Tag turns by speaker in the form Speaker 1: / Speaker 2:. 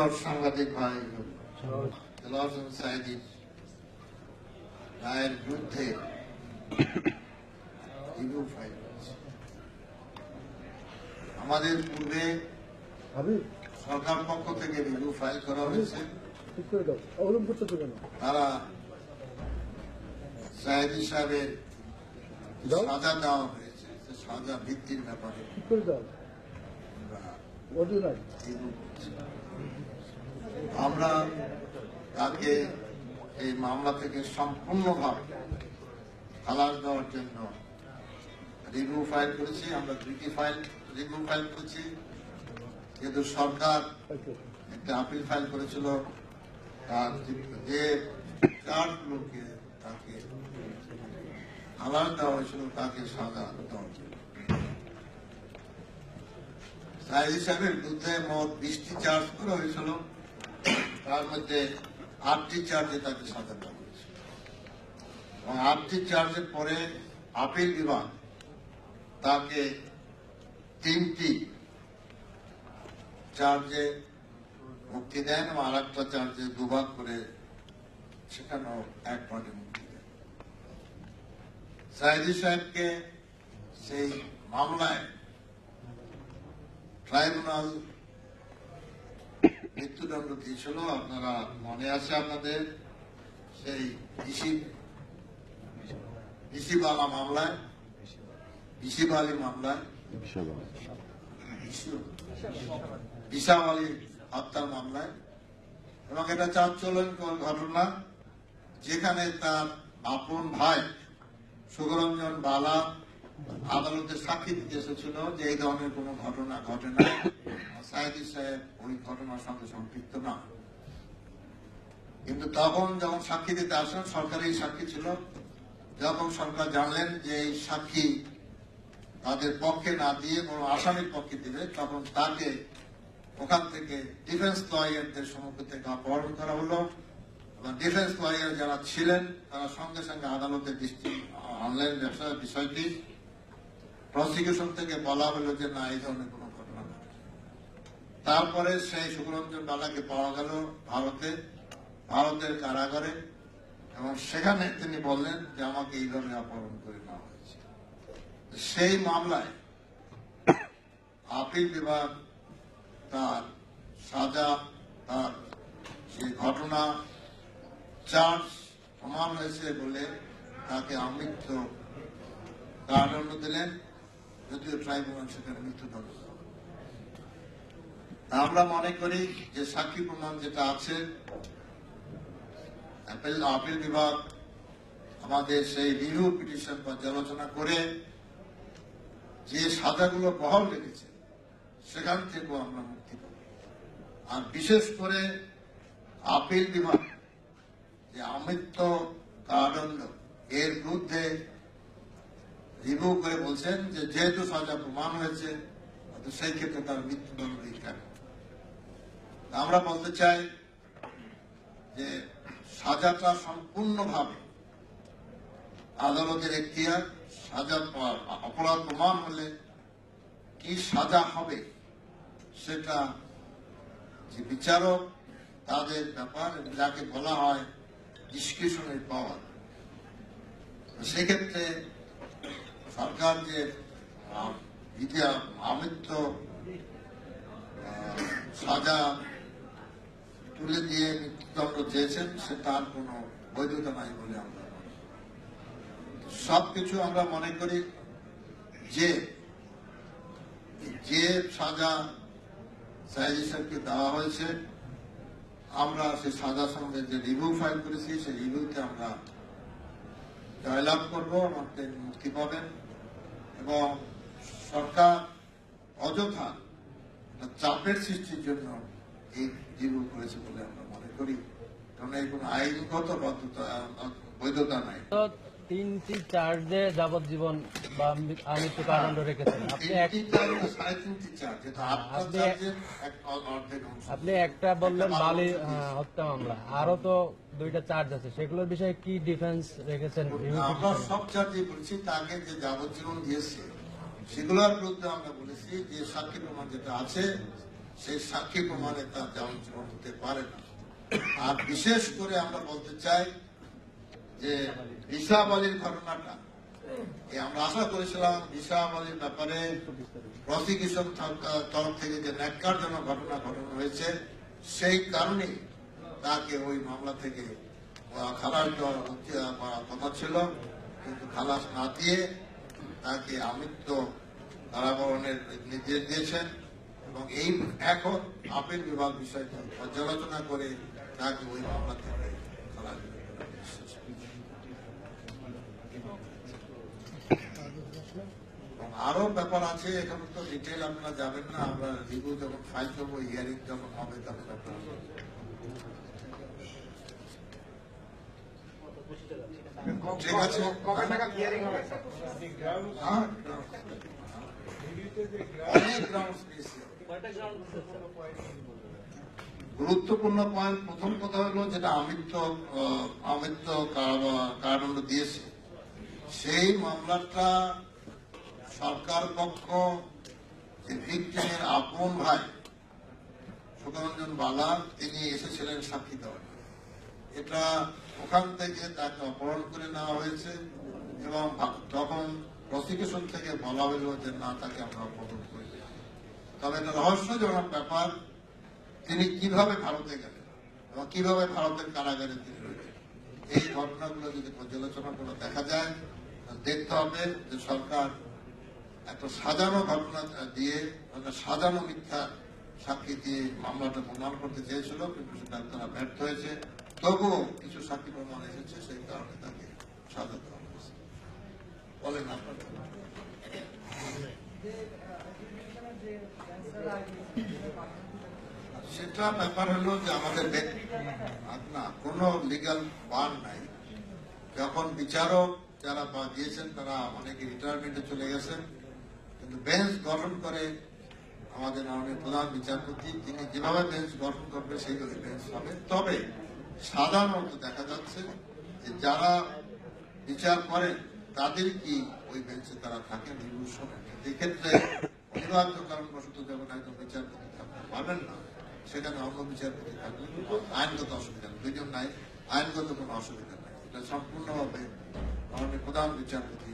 Speaker 1: সাংবাদিক ভাই হোসেন রায়ের বিরুদ্ধে রিভিউ ফাইল আমাদের পূর্বে সরকার পক্ষ থেকে রিভিউ ফাইল করা হয়েছে। তারা সাহেদি সাহেবের। সাজা দেওয়া হয়েছে। সাজা ভিত্তির ব্যাপারে।
Speaker 2: ঠিক করে দাও।
Speaker 1: আমরা তাকে এই মামলা থেকে সম্পূর্ণভাবে খালাস দেওয়ার জন্য রিভিউ ফাইল করেছি, আমরা দুইটি ফাইল রিভিউ ফাইল করেছি। যেহেতু সরকার একটা আপিল ফাইল করেছিল, তার যে চার্জগুলোকে তাকে খালাস দেওয়া হয়েছিল, তাকে সাজা দেওয়া সাহেব সাহেবের বিরুদ্ধে মোট বিশটি চার্জ করা হয়েছিল। তার মধ্যে আটটি চার্জে তাকে সাজা দেওয়া হয়েছিল এবং আটটি চার্জের পরে আপিল বিভাগ তাকে তিনটি চার্জে মুক্তি দেন এবং আর একটা চার্জে দুভাগ করে সেখানেও এক পার্টি মুক্তি দেন। সাইদি সাহেবকে সেই মামলায় ট্রাইব্যুনাল মৃত্যুদণ্ড দিয়েছিল, আপনারা মনে আছে আপনাদের? সেই ইসি ইসিবালা মামলায়? মামলায়? হত্যার মামলায়। এবং এটা চাঞ্চল্যকর ঘটনা, যেখানে তার আপন ভাই সুগরঞ্জন বালা আদালতে সাক্ষী দিতে এসেছিল যে এই ধরনের কোনো ঘটনা ঘটে না। ওই ঘটনার সঙ্গে সম্পৃক্ত না। কিন্তু তখন যখন সাক্ষী দিতে আসেন সরকারি সাক্ষী ছিল। যখন সরকার জানলেন যে এই সাক্ষী তাদের পক্ষে না দিয়ে কোনো আসামির পক্ষে দিবে, তখন তাকে ওখান থেকে ডিফেন্স লয়ারদের সম্মুখ থেকে অপহরণ করা হলো এবং ডিফেন্স লয়ার যারা ছিলেন, তারা সঙ্গে সঙ্গে আদালতের দৃষ্টি আনলেন বিষয়টি। প্রসিকিউশন থেকে বলা হলো যে না, এই ধরনের কোনো ঘটনা। তারপরে সেই সুখরঞ্জন বালাকে পাওয়া গেল ভারতে, ভারতের কারাগারে, এবং সেখানে তিনি বললেন যে আমাকে এই ধরনের অপহরণ করে নেওয়া হয়েছে সেই মামলায় আপিল বিভাগ তার সাজা, তার যে ঘটনা, চার্জ প্রমাণ হয়েছে বলে তাকে আমৃত্য কারণ দিলেন যদিও ট্রাইব্যুনাল সেখানে মৃত্যুদণ্ড আমরা মনে করি যে সাক্ষী প্রমাণ যেটা আছে আপিল বিভাগ আমাদের সেই রিভিউ পিটিশন পর্যালোচনা করে যে সাজাগুলো বহাল রেখেছে, সেখান থেকেও আমরা মুক্তি পাব। আর বিশেষ করে আপিল বিভাগ, যে আমৃত্য কারাদণ্ড, এর বিরুদ্ধে রিভিউ করে বলছেন যেহেতু সাজা প্রমাণ হয়েছে সেই ক্ষেত্রে তার মৃত্যুদণ্ড কেন আমরা বলতে চাই যে সাজাটা সম্পূর্ণভাবে আদালতের এখতিয়ার, সাজা অপরাধ প্রমাণ হলে কি সাজা হবে সেটা যে বিচারক, তাদের ব্যাপার যাকে বলা হয় ডিসক্রিপশনের পাওয়ার সেক্ষেত্রে সরকার যে আমৃত্য সাজা তুলে দিয়ে মৃত্যুদণ্ড সে তার বৈধতা নাই বলে আমরা আমরা মনে করি যে যে সাজা সাইজি সাহেবকে দেওয়া হয়েছে, আমরা সেই সাজা সঙ্গে যে রিভিউ ফাইল করেছি, সেই রিভিউতে আমরা জয়লাভ করব আমাদের মুক্তি পাবেন। এবং সরকার অযথা চাপের সৃষ্টির জন্য এই জীবন করেছে বলে আমরা মনে করি। কারণ এই কোন আইনগত বাধ্যতা, বৈধতা নাই।
Speaker 3: তিনটি চার্জে যাবজ্জীবন বা আমৃত্যু কারাদণ্ড রেখেছেন। আপনি আপনি- একটা বললেন বালি হ্যাঁ, হত্যা মামলা। আরও তো দুইটা চার্জ আছে। সেগুলোর বিষয়ে কি ডিফেন্স রেখেছেন?
Speaker 1: আমরা সব চার্জে বলেছি তাকে যে যাবজ্জীবন দিয়েছে সেগুলোর বিরুদ্ধে আমরা বলেছি যে সাক্ষী প্রমাণ যেটা আছে সেই সাক্ষী প্রমাণে তার যাবজ্জীবন হতে পারে না। আর বিশেষ করে আমরা বলতে চাই যে হিসাব আলীর ঘটনাটা। আমরা আশা করেছিলাম হিসাব আলীর ব্যাপারে প্রসিকিউশন তরফ থেকে যে ন্যাক্কারজনক ঘটনা ঘটানো হয়েছে, সেই কারণে তাকে ওই মামলা থেকে খালাস দেওয়ার কথা ছিল। কিন্তু খালাস না দিয়ে তাকে আমৃত্য কারাবরণের নির্দেশ দিয়েছেন এবং এই এখন আপিল বিভাগ বিষয়টি পর্যালোচনা করে তাকে ওই মামলা থেকে খালাস আরও ব্যাপার আছে এখানে তো ডিটেল আপনারা যাবেন না আমরা রিভিউ যখন ফাইল করব হিয়ারিং যখন হবে তখন ঠিক আছে।
Speaker 4: কবে নাগাদ হিয়ারিং হবে
Speaker 1: হ্যাঁ, অনেক grounds পেয়েছি। গুরুত্বপূর্ণ পয়েন্ট প্রথম কথা হলো যেটা আমৃত্য আমৃত্য কারা- কারাদণ্ড দিয়েছে। সেই মামলাটা সরকার পক্ষ, যে আপন ভাই সুখরঞ্জন বালা, তিনি এসেছিলেন সাক্ষী দেওয়ার। এটা ওখান থেকে তাকে অপহরণ করে নেওয়া হয়েছে এবং তখন প্রসিকিউশন থেকে বলা হলো যে না, তাকে আমরা অপহরণ করি। তবে এটা রহস্যজনক ব্যাপার তিনি কীভাবে ভারতে গেলেন এবং কীভাবে ভারতের কারাগারে তিনি এই ঘটনাগুলো যদি পর্যালোচনা করে দেখা যায় দেখতে হবে যে সরকার একটা সাজানো ঘটনা দিয়ে একটা সাজানো মিথ্যা সাক্ষী দিয়ে মামলাটা প্রমাণ করতে চেয়েছিল কিন্তু সেটা তারা ব্যর্থ হয়েছে তবুও কিছু সাক্ষী প্রমাণ এসেছে সেই কারণে তাকে সাজা দেওয়া হয়েছে বলেন আপনারা সেটা ব্যাপার হলো যে আমাদের না, কোনো লিগাল বার নাই। যখন বিচারক যারা দিয়েছেন, তারা অনেকে রিটায়ারমেন্টে চলে গেছেন। কিন্তু বেঞ্চ গঠন করে আমাদের মাননীয় প্রধান বিচারপতি, তিনি যেভাবে বেঞ্চ গঠন করবে, সেইভাবে বেঞ্চ হবে। তবে সাধারণত দেখা যাচ্ছে যে যারা বিচার করেন, তাদের কি ওই বেঞ্চে তারা থাকেন? রিভিউ শোনেন এক্ষেত্রে অনিবার্য কারণবশত যেমন একজন বিচারপতি থাকতে পারবেন না। সেখানে অন্য বিচারপতি থাকবে। আইনগত অসুবিধা নেই। দুইজন নাই। আইনগত কোনো অসুবিধা নাই। এটা সম্পূর্ণভাবে আমাদের প্রধান বিচারপতি